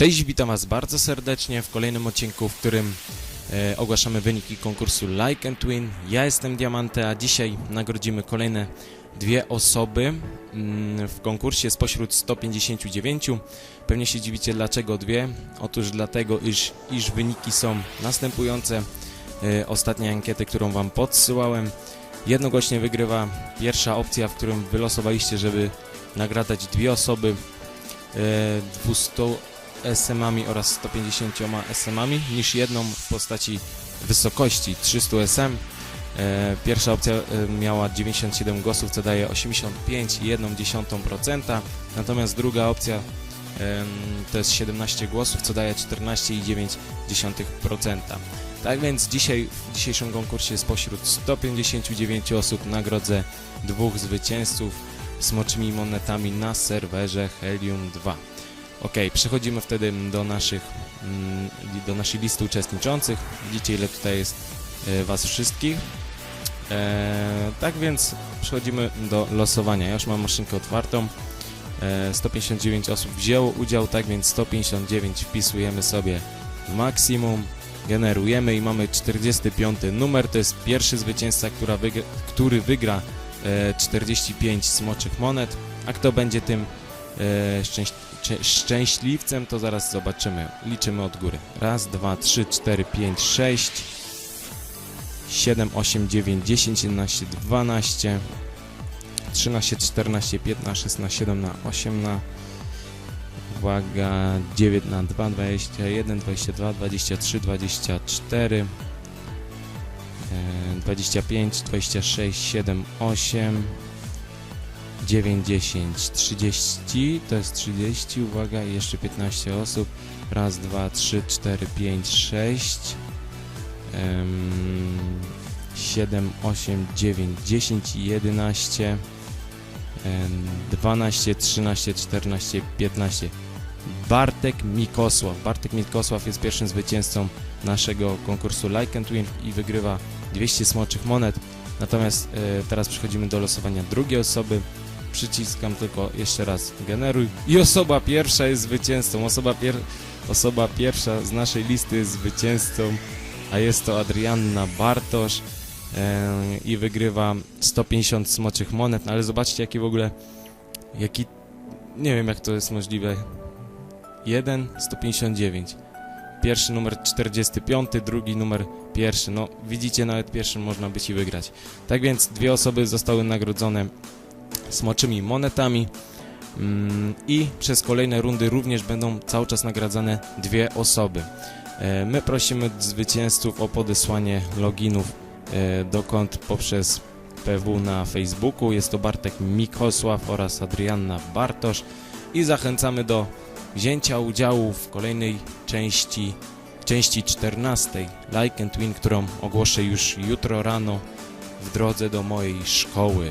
Cześć, witam Was bardzo serdecznie w kolejnym odcinku, w którym e, ogłaszamy wyniki konkursu Like and Twin. Ja jestem Diamante, a dzisiaj nagrodzimy kolejne dwie osoby mm, w konkursie spośród 159. Pewnie się dziwicie dlaczego dwie. Otóż dlatego, iż, iż wyniki są następujące. E, ostatnie ankiety, którą Wam podsyłałem. Jednogłośnie wygrywa pierwsza opcja, w którym wylosowaliście, żeby nagradzać dwie osoby e, 200 SM-ami oraz 150 SM-ami niż jedną w postaci wysokości 300 SM. E, Pierwsza opcja e, miała 97 głosów, co daje 85,1%, natomiast druga opcja to jest 17 głosów, co daje 14,9%. Tak więc dzisiaj w dzisiejszym konkursie spośród 159 osób nagrodzę dwóch zwycięzców smoczymi monetami na serwerze Helium 2. Ok, przechodzimy wtedy do naszych mm, do naszej listy uczestniczących. Widzicie ile tutaj jest e, was wszystkich. E, tak więc przechodzimy do losowania. Ja już mam maszynkę otwartą. E, 159 osób wzięło udział, tak więc 159 wpisujemy sobie maksimum, generujemy i mamy 45 numer. To jest pierwszy zwycięzca, wygra, który wygra e, 45 smoczych monet. A kto będzie tym szczęś, cze- szczęśliwcem, to zaraz zobaczymy. Liczymy od góry. Raz, dwa, trzy, cztery, pięć, sześć, siedem, osiem, dziewięć, dziesięć, jedenaście, dwanaście, trzynaście, czternaście, piętnaście, szesnaście, siedemnaście, osiemnaście. Uwaga, 9 na 2, 21, 22, 23, 24, e, 25, 26, 7, 8, 9, 10, 30, to jest 30, uwaga, i jeszcze 15 osób. Raz, dwa, trzy, cztery, pięć, sześć, em, 7, 8, 9, 10 i 11, em, 12, 13, 14, 15. Bartek Mikosław. Bartek Mikosław jest pierwszym zwycięzcą naszego konkursu Like and Win i wygrywa 200 smoczych monet. Natomiast e, teraz przechodzimy do losowania drugiej osoby. Przyciskam tylko jeszcze raz generuj. I osoba pierwsza jest zwycięzcą. Osoba, pier osoba pierwsza z naszej listy jest zwycięzcą, a jest to Adrianna Bartosz e, i wygrywa 150 smoczych monet. No ale zobaczcie, jaki w ogóle, jaki, nie wiem jak to jest możliwe. 1, 159. Pierwszy numer 45, drugi numer pierwszy. No, widzicie, nawet pierwszym można być i wygrać. Tak więc dwie osoby zostały nagrodzone smoczymi monetami. Mm, I przez kolejne rundy również będą cały czas nagradzane dwie osoby. E, My prosimy zwycięzców o podesłanie loginów e, do kont poprzez PW na Facebooku. Jest to Bartek Mikosław oraz Adrianna Bartosz. I zachęcamy do wzięcia udziału w kolejnej części, części 14 Like and Twin, którą ogłoszę już jutro rano w drodze do mojej szkoły.